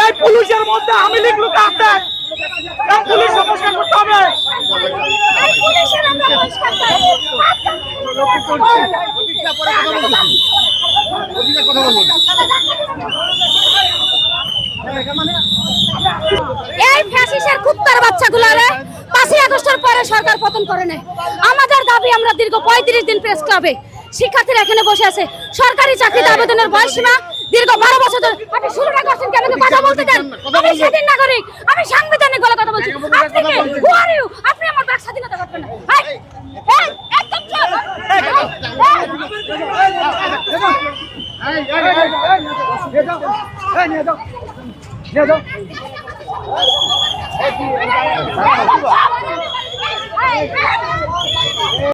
এই পুলিশের মধ্যে আমি লীগ লোক আছে এই পুলিশ সমস্যা করতে হবে। করব। এই ফ্যাসিস্টের কুত্তার বাচ্চাগুলো রে পাঁচই আগস্টের পরে সরকার পতন করে নেয় আমাদের দাবি আমরা দীর্ঘ পঁয়ত্রিশ দিন প্রেস ক্লাবে শিক্ষার্থীরা এখানে বসে আছে সরকারি চাকরিতে আবেদনের বয়স সীমা দীর্ঘ বারো বছর ধরে আপনি শুরুটা করছেন কেন কথা বলতে দেন আমি স্বাধীন নাগরিক আমি সাংবিধানিক গলা কথা বলছি আপনি আমার বাক স্বাধীনতা করবেন না দাও